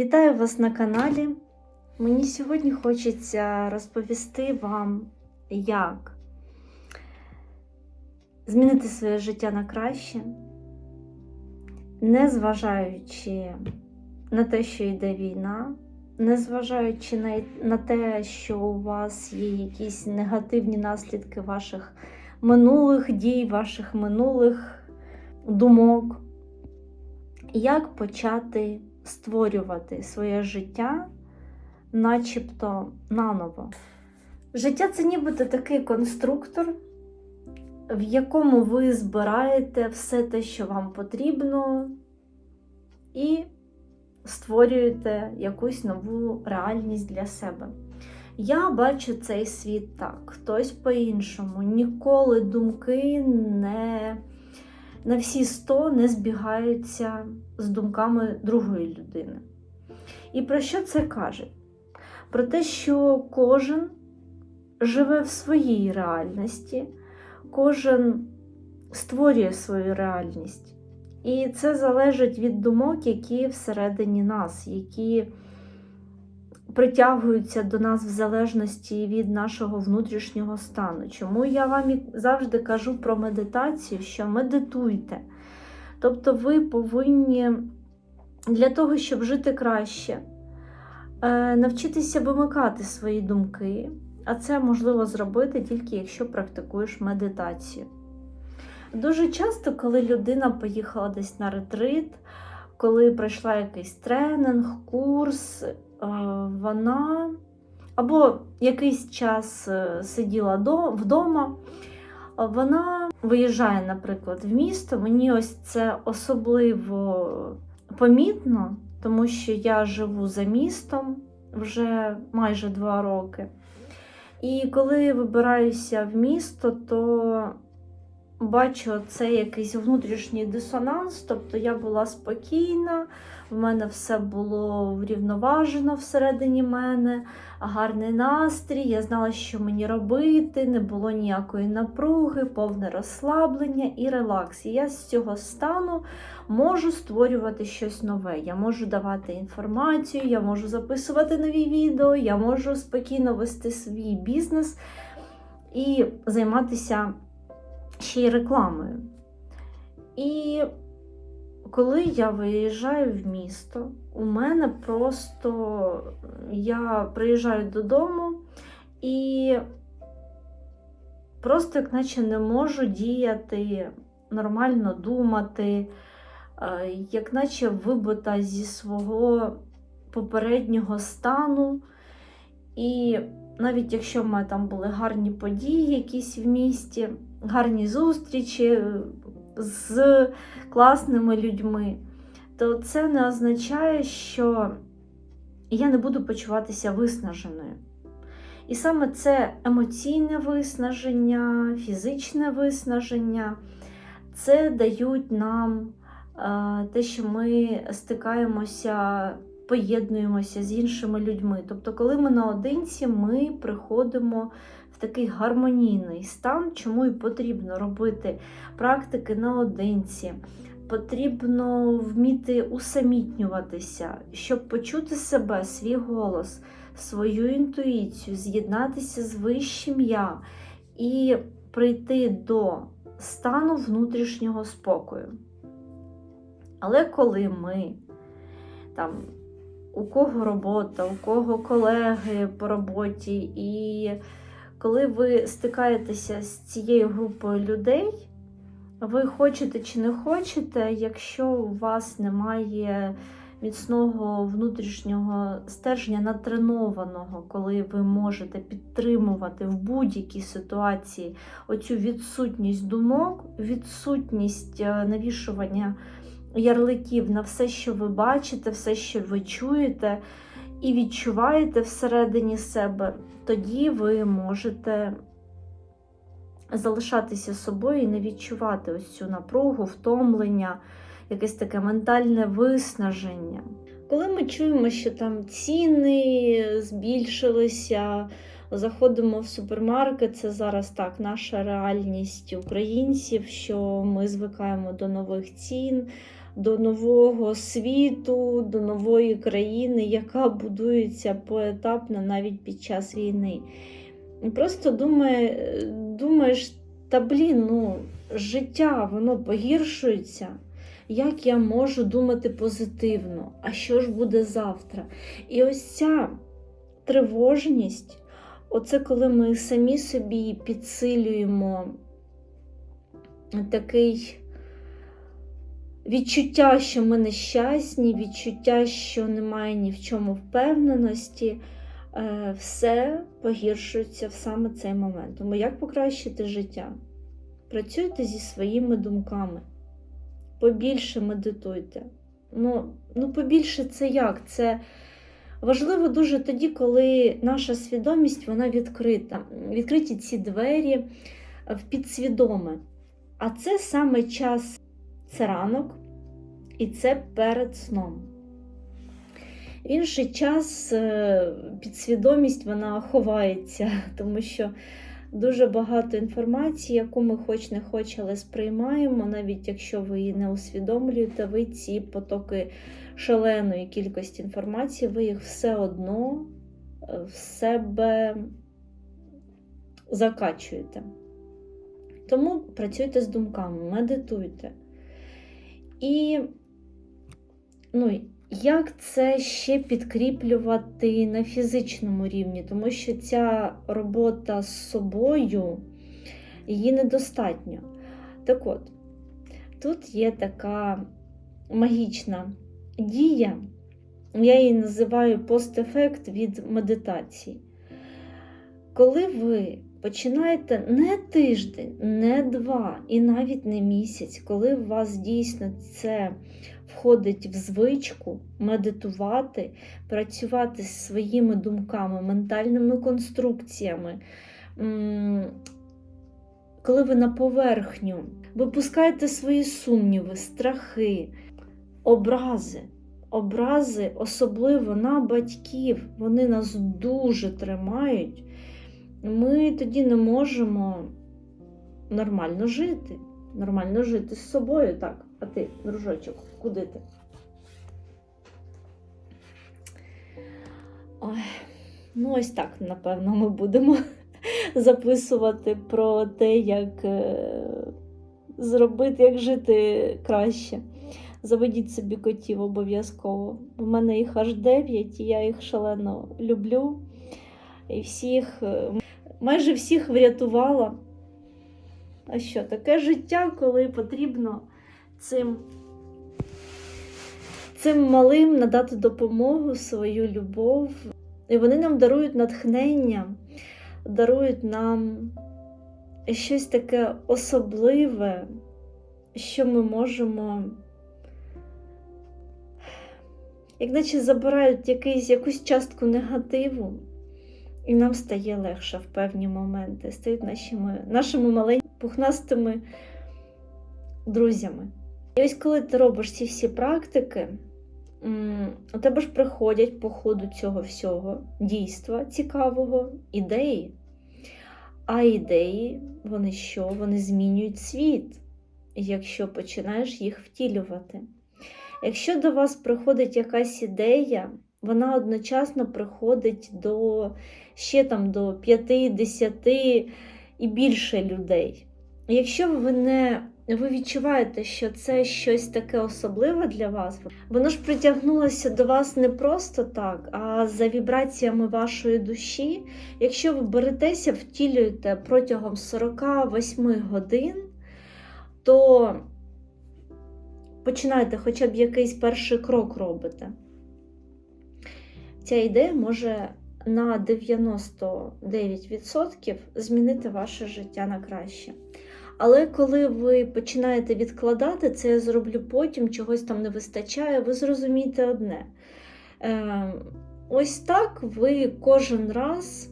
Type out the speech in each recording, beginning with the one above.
Вітаю вас на каналі. Мені сьогодні хочеться розповісти вам, як змінити своє життя на краще, не зважаючи на те, що йде війна, не зважаючи на, те, що у вас є якісь негативні наслідки ваших минулих дій, ваших минулих думок. Як почати створювати своє життя, начебто наново. Життя це нібито такий конструктор, в якому ви збираєте все те, що вам потрібно, і створюєте якусь нову реальність для себе. Я бачу цей світ так, хтось по-іншому. Ніколи думки не на всі 100 не збігаються з думками другої людини. І про що це каже? Про те, що кожен живе в своїй реальності, кожен створює свою реальність. І це залежить від думок, які всередині нас, які притягуються до нас в залежності від нашого внутрішнього стану. Чому я вам завжди кажу про медитацію, що медитуйте. Тобто ви повинні для того, щоб жити краще, е, навчитися вимикати свої думки, а це можливо зробити тільки якщо практикуєш медитацію. Дуже часто, коли людина поїхала десь на ретрит, коли пройшла якийсь тренінг, курс, вона або якийсь час е, сиділа вдома, вона виїжджає, наприклад, в місто. Мені ось це особливо помітно, тому що я живу за містом вже майже два роки. І коли вибираюся в місто, то бачу цей якийсь внутрішній дисонанс, тобто я була спокійна, в мене все було врівноважено всередині мене, гарний настрій, я знала, що мені робити, не було ніякої напруги, повне розслаблення і релакс. І я з цього стану можу створювати щось нове. Я можу давати інформацію, я можу записувати нові відео, я можу спокійно вести свій бізнес і займатися ще й рекламою. І коли я виїжджаю в місто, у мене просто я приїжджаю додому і просто, як наче, не можу діяти, нормально думати, як наче вибита зі свого попереднього стану. І навіть якщо в мене там були гарні події, якісь в місті, гарні зустрічі з класними людьми, то це не означає, що я не буду почуватися виснаженою. І саме це емоційне виснаження, фізичне виснаження, це дають нам те, що ми стикаємося, поєднуємося з іншими людьми. Тобто, коли ми наодинці, ми приходимо такий гармонійний стан, чому і потрібно робити практики наодинці. Потрібно вміти усамітнюватися, щоб почути себе, свій голос, свою інтуїцію, з'єднатися з вищим я і прийти до стану внутрішнього спокою. Але коли ми там у кого робота, у кого колеги по роботі, і коли ви стикаєтеся з цією групою людей, ви хочете чи не хочете, якщо у вас немає міцного внутрішнього стержня натренованого, коли ви можете підтримувати в будь-якій ситуації оцю відсутність думок, відсутність е, навішування ярликів на все, що ви бачите, все, що ви чуєте і відчуваєте всередині себе, тоді ви можете залишатися собою і не відчувати ось цю напругу, втомлення, якесь таке ментальне виснаження. Коли ми чуємо, що там ціни збільшилися, Заходимо в супермаркет, це зараз так, наша реальність українців, що ми звикаємо до нових цін, до нового світу, до нової країни, яка будується поетапно навіть під час війни. Просто думає, думаєш, та блін, ну, життя воно погіршується. Як я можу думати позитивно? А що ж буде завтра? І ось ця тривожність, оце коли ми самі собі підсилюємо такий відчуття, що ми нещасні, відчуття, що немає ні в чому впевненості, е, все погіршується в саме цей момент. Тому як покращити життя? Працюйте зі своїми думками, побільше медитуйте. Ну, ну побільше це як? Це важливо дуже тоді, коли наша свідомість вона відкрита. Відкриті ці двері в підсвідоме. А це саме час це ранок, і це перед сном. В інший час е, підсвідомість вона ховається, тому що дуже багато інформації, яку ми хоч не хоч, але сприймаємо, навіть якщо ви її не усвідомлюєте, ви ці потоки шаленої кількості інформації, ви їх все одно е, в себе закачуєте. Тому працюйте з думками, медитуйте. І ну, як це ще підкріплювати на фізичному рівні? Тому що ця робота з собою її недостатньо. Так от, тут є така магічна дія, я її називаю постефект від медитації. Коли ви починаєте не тиждень, не два і навіть не місяць, коли у вас дійсно це входить в звичку медитувати, працювати зі своїми думками, ментальними конструкціями. Коли ви на поверхню випускаєте свої сумніви, страхи, образи, образи, особливо на батьків, вони нас дуже тримають, ми тоді не можемо нормально жити. Нормально жити з собою, так. А ти, дружочок, куди ти? Ой, ну, ось так, напевно, ми будемо записувати про те, як е, зробити, як жити краще. Заведіть собі котів обов'язково. У мене їх аж 9, і я їх шалено люблю. І всіх, е, майже всіх врятувала. А що, таке життя, коли потрібно цим цим малим надати допомогу, свою любов. І вони нам дарують натхнення, дарують нам щось таке особливе, що ми можемо, як наче забирають якийсь, якусь частку негативу, і нам стає легше в певні моменти, стають нашими, нашими маленькими пухнастими друзями. І ось коли ти робиш ці всі практики, у тебе ж приходять по ходу цього всього дійства цікавого, ідеї. А ідеї, вони що? Вони змінюють світ, якщо починаєш їх втілювати. Якщо до вас приходить якась ідея, вона одночасно приходить до ще там до 50 і більше людей. Якщо ви не ви відчуваєте, що це щось таке особливе для вас, воно ж притягнулося до вас не просто так, а за вібраціями вашої душі. Якщо ви беретеся, втілюєте протягом 48 годин, то починайте хоча б якийсь перший крок робите. Ця ідея може на 99% змінити ваше життя на краще. Але коли ви починаєте відкладати, це я зроблю потім, чогось там не вистачає, ви зрозумієте одне. Е, ось так ви кожен раз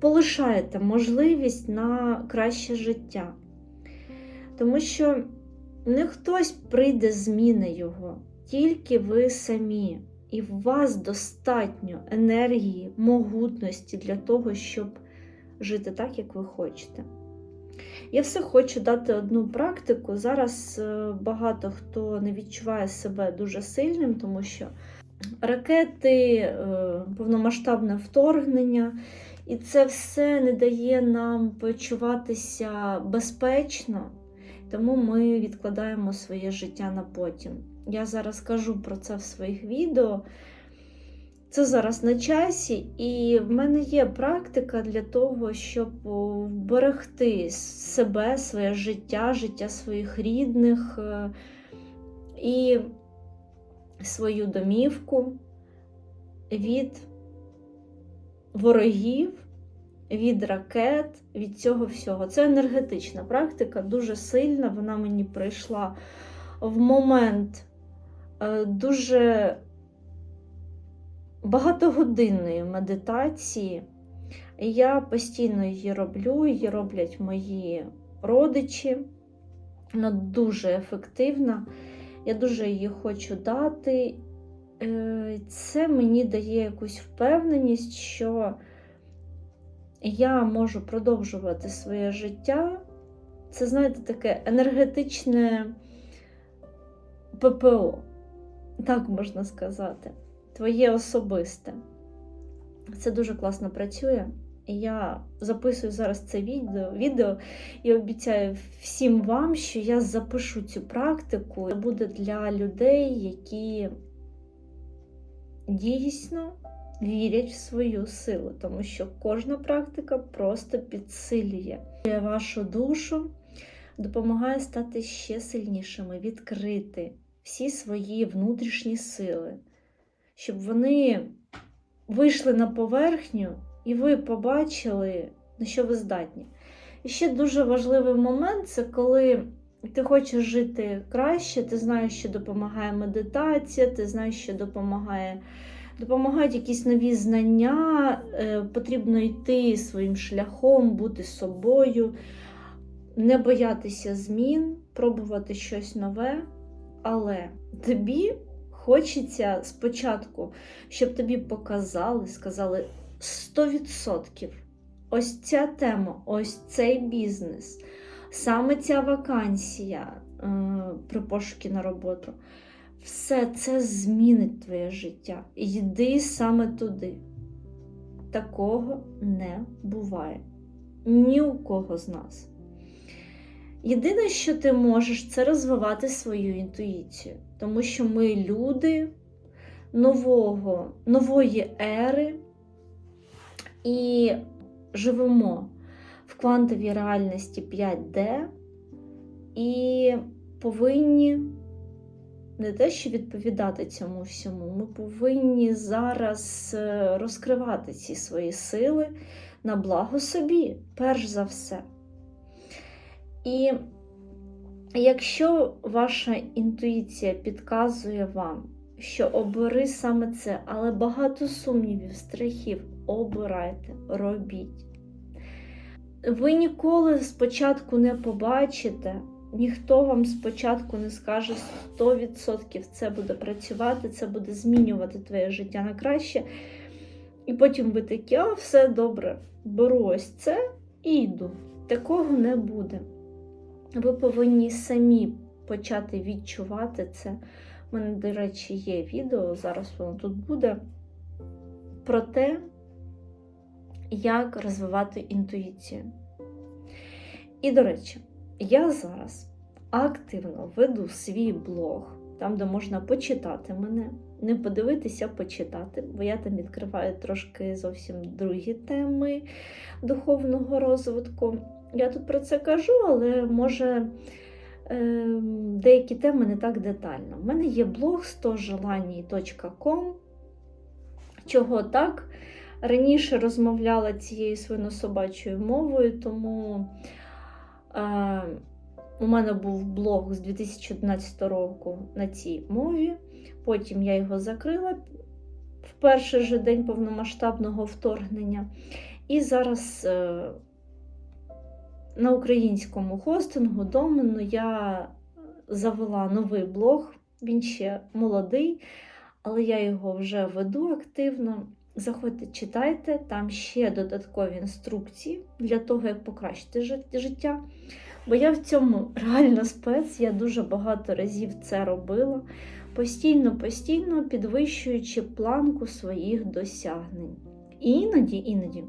полишаєте можливість на краще життя. Тому що не хтось прийде зміни його, тільки ви самі. І в вас достатньо енергії, могутності для того, щоб жити так, як ви хочете. Я все хочу дати одну практику. Зараз е, багато хто не відчуває себе дуже сильним, тому що ракети, е, повномасштабне вторгнення, і це все не дає нам почуватися безпечно, тому ми відкладаємо своє життя на потім. Я зараз кажу про це в своїх відео. Це зараз на часі, і в мене є практика для того, щоб вберегти себе, своє життя, життя своїх рідних е, і свою домівку від ворогів, від ракет, від цього всього. Це енергетична практика, дуже сильна. Вона мені прийшла в момент дуже багатогодинної медитації. Я постійно її роблю, її роблять мої родичі. Вона дуже ефективна. Я дуже її хочу дати. Е, Це мені дає якусь впевненість, що я можу продовжувати своє життя. Це, знаєте, таке енергетичне ППО, так можна сказати твоє особисте. Це дуже класно працює. Я записую зараз це відео відео і обіцяю всім вам, що я запишу цю практику. Це буде для людей, які дійсно вірять в свою силу, тому що кожна практика просто підсилює вашу душу, допомагає стати ще сильнішими, відкрити всі свої внутрішні сили щоб вони вийшли на поверхню і ви побачили, на що ви здатні. І ще дуже важливий момент це коли ти хочеш жити краще, ти знаєш, що допомагає медитація, ти знаєш, що допомагає. Допомагають якісь нові знання, е, потрібно йти своїм шляхом, бути собою, не боятися змін, пробувати щось нове. Але тобі Хочеться спочатку, щоб тобі показали, сказали 100%. Ось ця тема, ось цей бізнес, саме ця вакансія е, при пошукі на роботу. Все це змінить твоє життя. Йди саме туди. Такого не буває. Ні у кого з нас. Єдине, що ти можеш, це розвивати свою інтуїцію, тому що ми люди нового, нової ери і живемо в квантовій реальності 5D і повинні не те, що відповідати цьому всьому, ми повинні зараз е, розкривати ці свої сили на благо собі, перш за все. І якщо ваша інтуїція підказує вам, що обери саме це, але багато сумнівів, страхів, обирайте, робіть. Ви ніколи спочатку не побачите, ніхто вам спочатку не скаже 100% це буде працювати, це буде змінювати твоє життя на краще. І потім ви такі, а все добре, беру ось це і йду. Такого не буде. Ви повинні самі почати відчувати це. У мене, до речі, є відео, зараз воно тут буде, про те, як розвивати інтуїцію. І, до речі, я зараз активно веду свій блог, там, де можна почитати мене, не подивитися, почитати, бо я там відкриваю трошки зовсім другі теми духовного розвитку. Я тут про це кажу, але може ем, деякі теми не так детально. У мене є блог 100желаній.com. Чого так? Раніше розмовляла цією свинособачою мовою, тому е, у мене був блог з 2011 року на цій мові. Потім я його закрила в перший же день повномасштабного вторгнення. І зараз. Е, на українському хостингу домену я завела новий блог, він ще молодий, але я його вже веду активно. Заходьте, читайте, там ще додаткові інструкції для того, як покращити життя. Бо я в цьому реально спец, я дуже багато разів це робила, постійно, постійно підвищуючи планку своїх досягнень. І іноді, іноді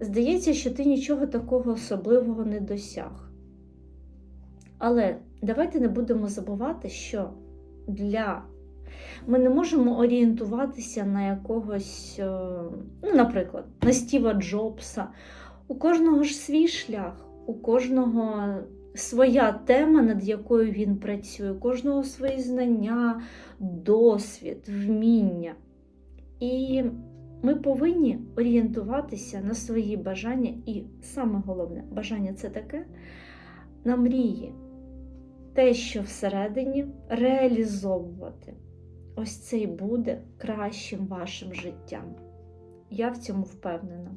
здається, що ти нічого такого особливого не досяг. Але давайте не будемо забувати, що для ми не можемо орієнтуватися на якогось, е, ну, наприклад, на Стіва Джобса. У кожного ж свій шлях, у кожного своя тема, над якою він працює, у кожного свої знання, досвід, вміння. І ми повинні орієнтуватися на свої бажання, і саме головне, бажання це таке на мрії. Те, що всередині реалізовувати. Ось це і буде кращим вашим життям. Я в цьому впевнена.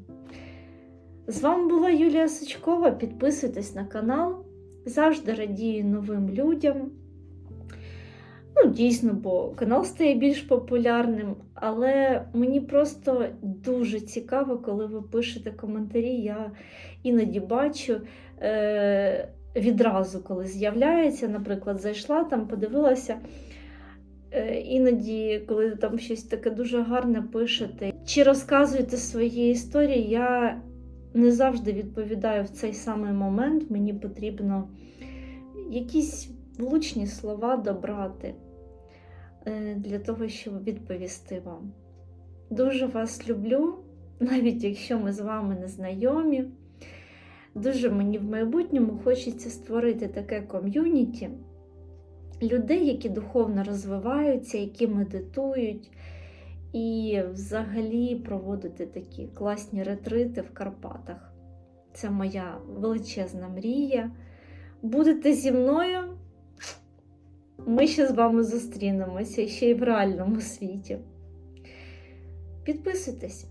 З вами була Юлія Сачкова. Підписуйтесь на канал. Завжди радію новим людям. Ну, дійсно, бо канал стає більш популярним, але мені просто дуже цікаво, коли ви пишете коментарі. Я іноді бачу е- відразу, коли з'являється, наприклад, зайшла там, подивилася. Е, Іноді, коли там щось таке дуже гарне пишете, чи розказуєте свої історії, я не завжди відповідаю в цей самий момент. Мені потрібно якісь влучні слова добрати е, для того, щоб відповісти вам. Дуже вас люблю, навіть якщо ми з вами не знайомі. Дуже мені в майбутньому хочеться створити таке ком'юніті людей, які духовно розвиваються, які медитують, і взагалі проводити такі класні ретрити в Карпатах. Це моя величезна мрія. Будете зі мною, ми ще з вами зустрінемося ще й в реальному світі. Підписуйтесь.